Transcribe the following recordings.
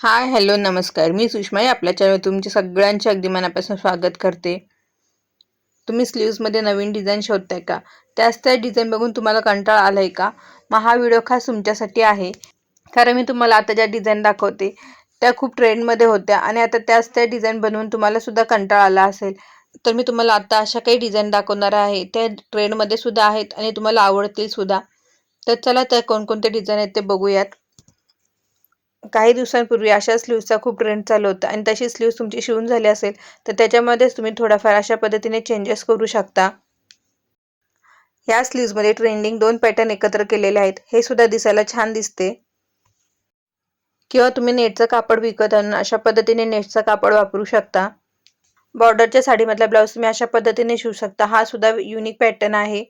Hi hello नमस्कार. मी सुषमाई आपल्या channel तुमचे सगळ्यांचे अगदी मनापासून स्वागत करते. तुम्ही स्लीव्समध्ये नवीन डिझाईन शोधताय का? त्याच त्या डिझाईन बघून तुम्हाला कंटाळा आला आहे का? मग हा व्हिडिओ खास तुमच्यासाठी आहे. कारण मी तुम्हाला आता ज्या डिझाईन दाखवते त्या खूप ट्रेंडमध्ये होत्या आणि आता त्याच त्या डिझाईन बनवून तुम्हाला सुद्धा कंटाळा आला असेल. तर मी तुम्हाला आता अशा काही डिझाईन दाखवणार आहे. त्या ट्रेंडमध्ये सुद्धा आहेत आणि तुम्हाला आवडतील सुद्धा. तर चला त्या कोणकोणते डिझाईन आहेत ते बघूयात. काही दिवसांपूर्वी अशा स्लीव्हचा खूप ट्रेंड चालू होता. आणि तशी स्लीव्ह तुमची शिवून झाली असेल तर त्याच्यामध्येच तुम्ही थोडाफार अशा पद्धतीने चेंजेस करू शकता. या स्लीव्समध्ये ट्रेंडिंग दोन पॅटर्न एकत्र केलेले आहेत. हे सुद्धा दिसायला छान दिसते. किंवा तुम्ही नेटचं कापड विकत आणून अशा पद्धतीने नेटचं कापड वापरू शकता. बॉर्डरच्या साडीमधला ब्लाऊज तुम्ही अशा पद्धतीने शिवू शकता. हा सुद्धा युनिक पॅटर्न आहे.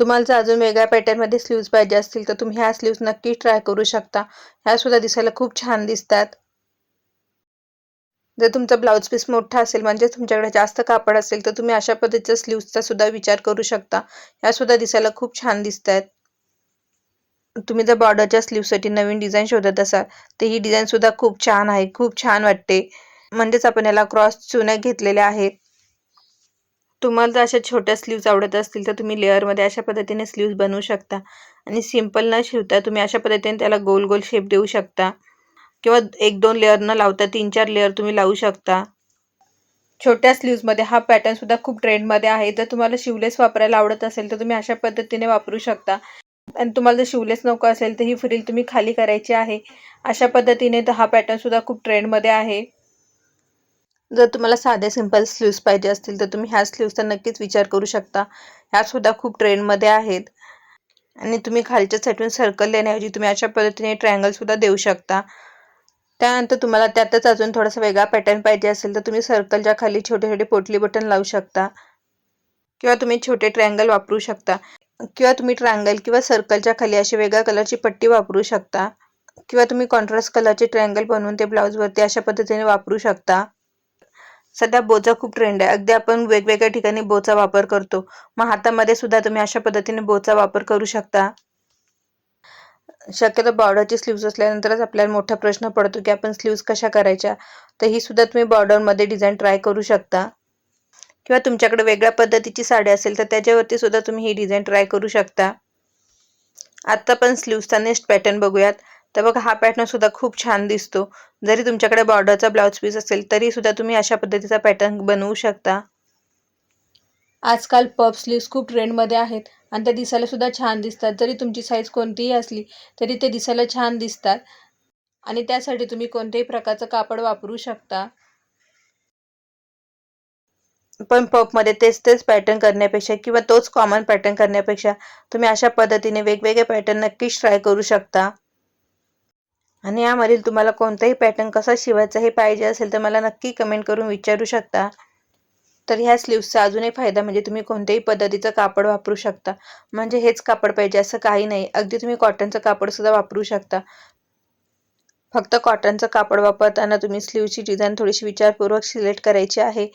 तुम्हाला जर अजून वेगळ्या पॅटर्नमध्ये स्लीव्ज पाहिजे असतील तर तुम्ही ह्या स्लीव्ज नक्की ट्राय करू शकता. ह्या सुद्धा दिसायला खूप छान दिसतात. जर तुमचा ब्लाऊज पीस मोठा असेल म्हणजे तुमच्याकडे जास्त कापड असेल तर तुम्ही अशा पद्धतीच्या स्लीव्सचा सुद्धा विचार करू शकता. ह्या सुद्धा दिसायला खूप छान दिसतात तुम्ही जर बॉर्डरच्या स्लीव्हसाठी नवीन डिझाईन शोधत असाल तर ही डिझाईन सुद्धा खूप छान आहे खूप छान वाटते. म्हणजेच आपण याला क्रॉस चुन्या घेतलेल्या आहेत. तुम्हाला जर अशा छोट्या स्लीव्ज आवडत असतील तर तुम्ही लेअरमध्ये अशा पद्धतीने स्लीव्ज बनवू शकता. आणि सिंपल न शिवता तुम्ही अशा पद्धतीने त्याला गोल गोल शेप देऊ शकता. किंवा एक दोन लेअर न लावता तीन चार लेअर तुम्ही लावू शकता. छोट्या स्लीव्जमध्ये हा पॅटर्न सुद्धा खूप ट्रेंडमध्ये आहे. जर तुम्हाला शिवलेस वापरायला आवडत असेल तर तुम्ही अशा पद्धतीने वापरू शकता. आणि तुम्हाला जर शिवलेस नको असेल तर ही फ्रिल तुम्ही खाली करायची आहे. अशा पद्धतीने तर हा पॅटर्न सुद्धा खूप ट्रेंडमध्ये आहे. जर तुम्हाला साध्या सिंपल स्लीव्स पाहिजे असतील तर तुम्ही ह्या स्लीव्सचा नक्कीच विचार करू शकता. ह्या सुद्धा खूप ट्रेंडमध्ये आहेत. आणि तुम्ही खालच्या साईडून सर्कल देण्याऐवजी तुम्ही अशा पद्धतीने ट्रायंगलसुद्धा देऊ शकता. त्यानंतर तुम्हाला त्यातच अजून थोडासा वेगळा पॅटर्न पाहिजे असेल तर तुम्ही सर्कलच्या खाली छोटे छोटे पोटली बटन लावू शकता. किंवा तुम्ही छोटे ट्रायंगल वापरू शकता. किंवा तुम्ही ट्रायंगल किंवा सर्कलच्या खाली अशी वेगळ्या कलरची पट्टी वापरू शकता. किंवा तुम्ही कॉन्ट्रास्ट कलरचे ट्रायंगल बनवून ते ब्लाऊजवरती अशा पद्धतीने वापरू शकता. सध्या बोचा खूप ट्रेंड आहे. अगदी आपण वेगवेगळ्या ठिकाणी बोचा वापर करतो. मग हातामध्ये सुद्धा तुम्ही अशा पद्धतीने बोचा वापर करू शकता. शक्यतो बॉर्डरची स्लीव्ज असल्यानंतरच आपल्याला मोठा प्रश्न पडतो की आपण स्लीव्ज कशा करायच्या? तर ही सुद्धा तुम्ही बॉर्डरमध्ये डिझाईन ट्राय करू शकता. किंवा तुमच्याकडे वेगळ्या पद्धतीची साडी असेल तर त्याच्यावरती सुद्धा तुम्ही ही डिझाईन ट्राय करू शकता. आता पण स्लीव्सचा नेक्स्ट पॅटर्न बघूयात. तर बघा हा पॅटर्न सुद्धा खूप छान दिसतो. जरी तुमच्याकडे बॉर्डरचा ब्लाऊज पीस असेल तरी सुद्धा तुम्ही अशा पद्धतीचा पॅटर्न बनवू शकता. आजकाल पप स्लीव्स खूप ट्रेंडमध्ये आहेत आणि त्या दिसायला सुद्धा छान दिसतात. जरी तुमची साईज कोणतीही असली तरी ते दिसायला छान दिसतात. आणि त्यासाठी तुम्ही कोणत्याही प्रकारचं कापड वापरू शकता. पण पपमध्ये तेच तेच पॅटर्न करण्यापेक्षा किंवा तोच कॉमन पॅटर्न करण्यापेक्षा तुम्ही अशा पद्धतीने वेगवेगळे पॅटर्न नक्कीच ट्राय करू शकता. आणि यामधील तुम्हाला कोणताही पॅटर्न कसा शिवायचा हे पाहिजे असेल तर मला नक्की कमेंट करून विचारू शकता. तर ह्या स्लीव्सचा अजून एक फायदा म्हणजे तुम्ही कोणत्याही पद्धतीचं कापड वापरू शकता. म्हणजे हेच कापड पाहिजे असं काही नाही. अगदी तुम्ही कॉटनचं कापडसुद्धा वापरू शकता. फक्त कॉटनचं कापड वापरताना तुम्ही स्लीवची डिझाईन थोडीशी विचारपूर्वक सिलेक्ट करायची आहे.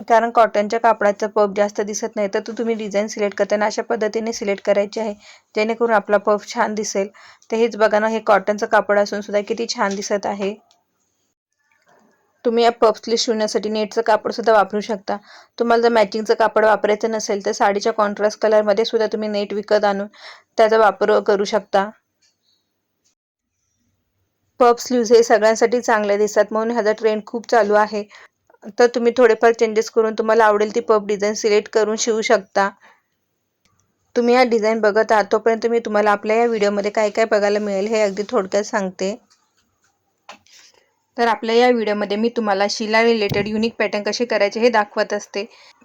कारण कॉटनच्या कापडाचा पफ जास्त दिसत नाही तर तो तुम्ही डिझाईन सिलेक्ट करताना अशा पद्धतीने सिलेक्ट करायची आहे जेणेकरून आपला पफ छान दिसेल. तर हेच बघा ना हे कॉटनचं कापड असून सुद्धा किती छान दिसत आहे. तुम्ही या पफ्सली शिवण्यासाठी नेटचं कापड सुद्धा वापरू शकता. तुम्हाला जर मॅचिंगचं कापड वापरायचं नसेल तर साडीच्या कॉन्ट्रास्ट कलरमध्ये सुद्धा तुम्ही नेट विकत आणून त्याचा वापर करू शकता. पफ स्लीव्ज हे सगळ्यांसाठी चांगले दिसतात म्हणून ह्याचा ट्रेंड खूप चालू आहे. तर तुम्ही थोडेफार चेंजेस करून तुम्हाला आवडेल ती पप डिझाईन सिलेक्ट करून शिवू शकता. तुम्ही या डिझाईन बघत आहात तोपर्यंत मी तुम्हाला आपल्या या व्हिडिओमध्ये काय काय बघायला मिळेल हे अगदी थोडक्यात सांगते. तर आपल्या या व्हिडिओमध्ये मी तुम्हाला शिलाई रिलेटेड युनिक पॅटर्न कसे करायचे हे दाखवत असते.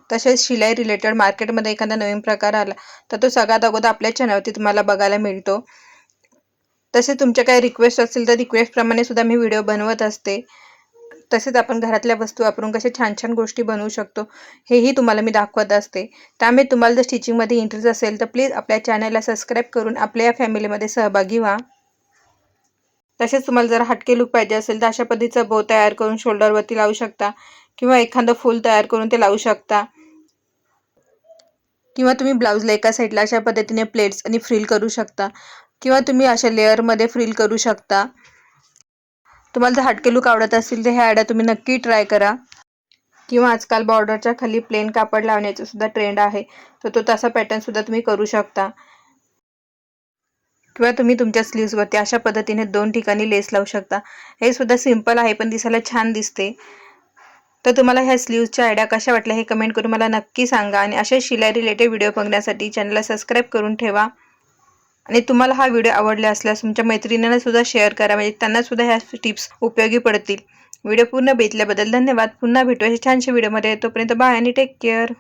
तसेच शिलाई रिलेटेड मार्केटमध्ये एखादा नवीन प्रकार आला तर तो सगळ्यात अगोदर आपल्या चॅनलवरती तुम्हाला बघायला मिळतो. तसेच तुमच्या काही रिक्वेस्ट असतील तर रिक्वेस्टप्रमाणे सुद्धा मी व्हिडिओ बनवत असते. तसेच आपण घरातल्या वस्तू वापरून कसे छान छान गोष्टी बनवू शकतो हेही तुम्हाला मी दाखवत असते. त्यामुळे तुम्हाला जर स्टिचिंगमध्ये इंटरेस्ट असेल तर प्लीज आपल्या चॅनलला सबस्क्राईब करून आपल्या या फॅमिलीमध्ये सहभागी व्हा. तसेच तुम्हाला जर हटके लुक पाहिजे असेल तर अशा पद्धतीचं बो तयार करून शोल्डरवरती लावू शकता किंवा एखादं फूल तयार करून ते लावू शकता. किंवा तुम्ही ब्लाऊजला एका साईडला अशा पद्धतीने प्लेट्स आणि फ्रिल करू शकता किंवा तुम्ही अशा लेअरमध्ये फ्रिल करू शकता. तुम्हाला जर हटके लुक आवडत असतील तर ह्या आड्या तुम्ही नक्की ट्राय करा. किंवा आजकाल बॉर्डरच्या खाली प्लेन कापड लावण्याचा सुद्धा ट्रेंड आहे. तर तो तसा पॅटर्न सुद्धा तुम्ही करू शकता. किंवा तुम्ही तुमच्या स्लीव्सवरती अशा पद्धतीने दोन ठिकाणी लेस लावू शकता. हे सुद्धा सिंपल आहे पण दिसायला छान दिसते. तर तुम्हाला ह्या स्लीव्सच्या आयडिया कशा वाटल्या हे कमेंट करून मला नक्की सांगा. आणि अशा शिलाई रिलेटेड व्हिडिओ बघण्यासाठी चॅनलला सबस्क्राईब करून ठेवा. आणि तुम्हाला हा व्हिडिओ आवडला असल्यास तुमच्या मैत्रिणींना सुद्धा शेअर करा. म्हणजे त्यांना सुद्धा ह्या टिप्स उपयोगी पडतील. व्हिडिओ पूर्ण बेतल्याबद्दल धन्यवाद. पुन्हा भेटू अशा छानशा व्हिडिओमध्ये तोपर्यंत बाय आणि टेक केअर